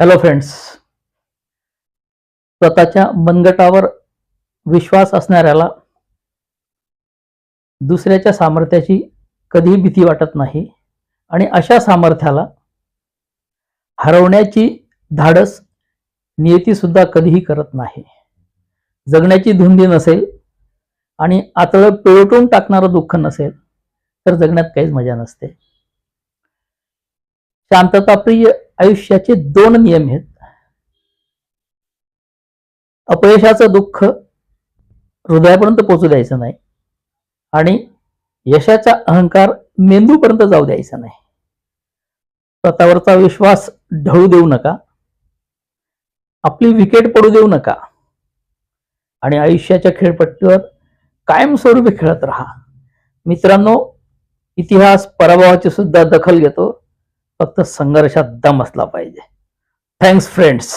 Hello friends स्वतःच्या मनगटावर विश्वास असणाऱ्याला दुसऱ्याच्या सामर्थ्याची कधीही भीती वाटत नाही आणि अशा सामर्थ्याला हरवण्याची धाडस नियती सुद्धा कधीही करत नाही. जगण्याची धुंदी नसेल आणि आतळं पिळटून टाकणारं दुःख नसेल तर जगण्यात काहीच मजा नसते. शांतताप्रिय आयुष्याचे दोन नियम आहेत. अपयशाचं दुःख हृदयापर्यंत पोचू द्यायचं नाही आणि यशाचा अहंकार मेंदूपर्यंत जाऊ द्यायचा नाही. स्वतःवरचा विश्वास ढळू देऊ नका. आपली विकेट पडू देऊ नका. आणि आयुष्याच्या खेळपट्टीवर कायमस्वरूपी खेळत राहा. मित्रांनो इतिहास पराभवाची सुद्धा दखल घेतो. फक्त संघर्षात दम असला पाहिजे. Thanks friends